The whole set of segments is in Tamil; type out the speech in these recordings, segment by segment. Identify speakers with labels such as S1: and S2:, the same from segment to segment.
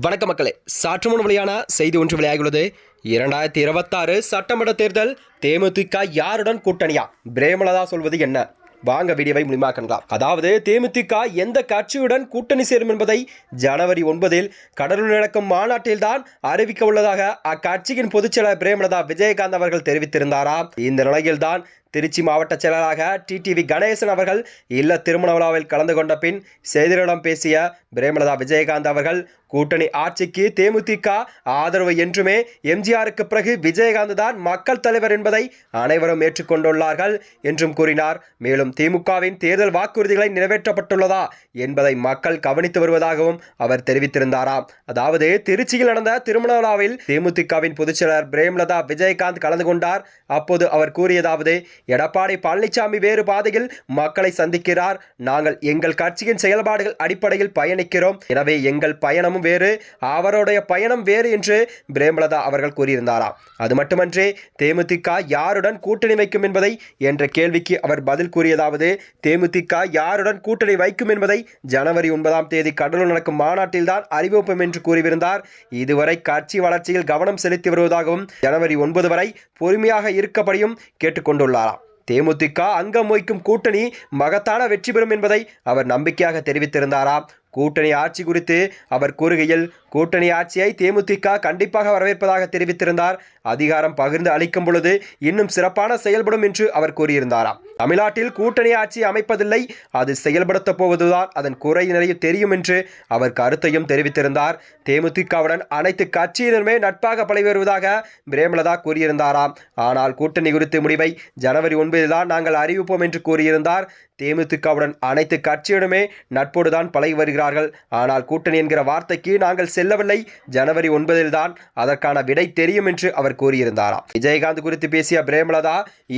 S1: வணக்க மக்களே சற்று முன் வெளியான செய்தி ஒன்று வெளியாகியுள்ளது. இரண்டாயிரத்தி இருபத்தாறு சட்டமன்ற தேர்தல் தேமுதிக யாருடன் கூட்டணியா? பிரேமலதா சொல்வது என்ன? வாங்க வீடியோவை மூலியமா அதாவது தேமுதிக எந்த கட்சியுடன் கூட்டணி சேரும் என்பதை ஜனவரி ஒன்பதில் கடலூர் நடக்கும் மாநாட்டில் தான் அறிவிக்க உள்ளதாக அக்கட்சியின் பொதுச்செயலர் பிரேமலதா விஜயகாந்த் அவர்கள் தெரிவித்திருந்தாராம் இந்த நிலையில்தான் திருச்சி மாவட்ட செயலராக டிடிவி கணேசன் அவர்கள் இல்ல திருமண விழாவில் கலந்து கொண்ட பின் செய்தியாளர்களிடம் பேசிய பிரேமலதா விஜயகாந்த் அவர்கள் கூட்டணி ஆட்சிக்கு தேமுதிக ஆதரவு என்றுமே எம்ஜிஆருக்கு பிறகு விஜயகாந்த் தான் மக்கள் தலைவர் என்பதை அனைவரும் ஏற்றுக்கொண்டுள்ளார்கள் என்றும் கூறினார். மேலும் திமுகவின் தேர்தல் வாக்குறுதிகளை நிறைவேற்றப்பட்டுள்ளதா என்பதை மக்கள் கவனித்து வருவதாகவும் அவர் தெரிவித்திருந்தாராம் அதாவது திருச்சியில் நடந்த திருமண விழாவில் தேமுதிகவின் பொதுச்செயலர் பிரேமலதா விஜயகாந்த் கலந்து கொண்டார். அப்போது அவர் கூறியதாவது எடப்பாடி பழனிசாமி வேறு பாதையில் மக்களை சந்திக்கிறார். நாங்கள் எங்கள் கட்சியின் செயல்பாடுகள் அடிப்படையில் பயணிக்கிறோம். எனவே எங்கள் பயணமும் வேறு அவருடைய பயணம் வேறு என்று பிரேமலதா அவர்கள் கூறியிருந்தாராம் அது மட்டுமன்றி தேமுதிக யாருடன் கூட்டணி வைக்கும் என்பதை என்ற கேள்விக்கு அவர் பதில் கூறியதாவது தேமுதிக யாருடன் கூட்டணி வைக்கும் என்பதை ஜனவரி ஒன்பதாம் தேதி கடலூர் நடக்கும் மாநாட்டில்தான் அறிவிப்போம் என்று கூறியிருந்தார். இதுவரை கட்சி வளர்ச்சியில் கவனம் செலுத்தி வருவதாகவும் ஜனவரி ஒன்பது வரை பொறுமையாக இருக்கப்படியும் கேட்டுக்கொண்டுள்ளார்? தேமுதிக அங்கம் வகிக்கும் கூட்டணி மகத்தான வெற்றி பெறும் என்பதை அவர் நம்பிக்கையாக தெரிவித்திருந்தாராம் கூட்டணி ஆட்சி குறித்து அவர் கூறுகையில் கூட்டணி ஆட்சியை தேமுதிக கண்டிப்பாக வரவேற்பதாக தெரிவித்திருந்தார். அதிகாரம் பகிர்ந்து அளிக்கும் பொழுது இன்னும் சிறப்பான செயல்படும் என்று அவர் கூறியிருந்தாராம் தமிழ்நாட்டில் கூட்டணி ஆட்சி அமைப்பதில்லை. அது செயல்படுத்தப் போவதுதான் அதன் குறை நிறைய தெரியும் என்று அவர் கருத்தையும் தெரிவித்திருந்தார். தேமுதிகவுடன் அனைத்து கட்சியினருமே நட்பாக பழகி வருவதாக பிரேமலதா கூறியிருந்தாராம். ஆனால் கூட்டணி குறித்து முடிவை ஜனவரி ஒன்பதில் தான் நாங்கள் அறிவிப்போம் என்று கூறியிருந்தார். தேமுதிகவுடன் அனைத்து கட்சியுடமே நட்போடுதான் பழகி வருகிறார்கள். ஆனால் கூட்டணி என்கிற வார்த்தைக்கு நாங்கள் செல்லவில்லை. ஜனவரி ஒன்பதில் தான் அதற்கான விடை தெரியும் என்று அவர் கூறியிருந்தாராம். விஜயகாந்த் குறித்து பேசிய பிரேமலதா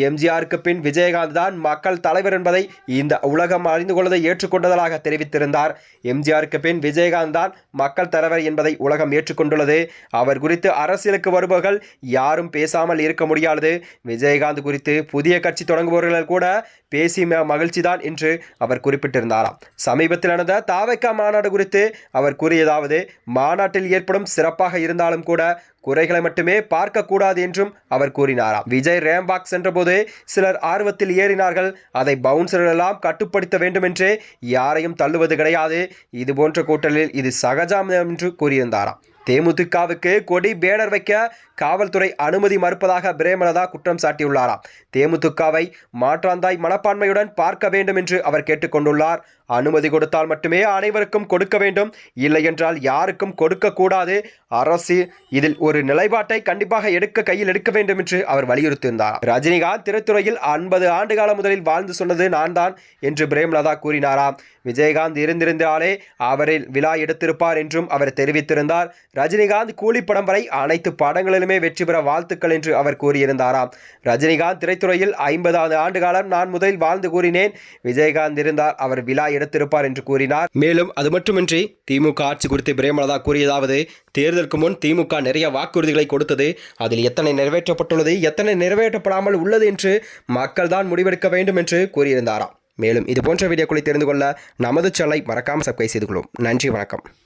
S1: எம்ஜிஆருக்கு பின் விஜயகாந்த் தான் மக்கள் தலைவர் என்பதை இந்த உலகம் அறிந்து கொள்வதை ஏற்றுக்கொண்டதாக தெரிவித்திருந்தார். எம்ஜிஆருக்கு பின் விஜயகாந்த் தான் மக்கள் தலைவர் என்பதை உலகம் ஏற்றுக்கொண்டுள்ளது. அவர் குறித்து அரசியலுக்கு வருபவர்கள் யாரும் பேசாமல் இருக்க முடியாது. விஜயகாந்த் குறித்து புதிய கட்சி தொடங்குபவர்கள் கூட பேசி மகிழ்ச்சி தான் என்று அவர் குறிப்பிட்டிருந்தாராம். சமீபத்தில் நடந்த தாவைக்கா மாநாடு குறித்து அவர் கூறியதாவது மாநாட்டில் ஏற்படும் சிறப்பாக இருந்தாலும் கூட குறைகளை மட்டுமே பார்க்கக்கூடாது என்றும் அவர் கூறினாராம். விஜய் ரேம்பாக் சென்றபோது சிலர் ஆர்வத்தில் ஏறினார்கள். அதை பவுன்சர்கள் எல்லாம் கட்டுப்படுத்த வேண்டும் என்றே யாரையும் தள்ளுவது கிடையாது. இது போன்ற கூட்டலில் இது சகஜம் என்று கூறியிருந்தாராம். தேமுதிகவுக்கு கொடி பேனர் வைக்க காவல்துறை அனுமதி மறுப்பதாக பிரேமலதா குற்றம் சாட்டியுள்ளாராம். தேமுதிகவை மாற்றாந்தாய் மனப்பான்மையுடன் பார்க்க வேண்டும் என்று அவர் கேட்டுக்கொண்டுள்ளார். அனுமதி கொடுத்தால் மட்டுமே அனைவருக்கும் கொடுக்க வேண்டும். இல்லை என்றால் யாருக்கும் கொடுக்க கூடாது. அரசு இதில் ஒரு நிலைப்பாட்டை கண்டிப்பாக எடுக்க கையில் எடுக்க வேண்டும் என்று அவர் வலியுறுத்தியிருந்தார் ரஜினிகாந்த் திரைத்துறையில் ஐம்பது ஆண்டு கால முதலில் வாழ்ந்து சொன்னது நான் தான் என்று பிரேமலதா கூறினாராம். விஜயகாந்த் இருந்திருந்தாலே அவரில் விழா எடுத்திருப்பார் என்றும் அவர் தெரிவித்திருந்தார். ரஜினிகாந்த் கூலி படம் வரை அனைத்து படங்களிலும் வெற்றி பெற வாழ்த்துக்கள் என்று அவர் கூறியிருந்தாராம் ரஜினிகாந்த் திரைத்துறையில் ஐம்பதாவது ஆண்டு காலம் நான் முதலில் வாழ்ந்து கூறினேன். விஜயகாந்த் இருந்தார் அவர் விழா எடுத்திருப்பார் என்று கூறினார். மேலும் அது மட்டுமின்றி திமுக ஆட்சி குறித்து பிரேமலதா கூறியதாவது தேர்தலுக்கு முன் திமுக நிறைய வாக்குறுதிகளை கொடுத்தது அதில் எத்தனை நிறைவேற்றப்பட்டுள்ளது எத்தனை நிறைவேற்றப்படாமல் உள்ளது என்று மக்கள் தான் முடிவெடுக்க வேண்டும் என்று கூறியிருந்தாராம் மேலும் இது போன்ற வீடியோக்களை தெரிந்து கொள்ள நமது சேனலை மறக்காமல் சப்ஸ்கிரைப் செய்து கொள்ளும். நன்றி வணக்கம்.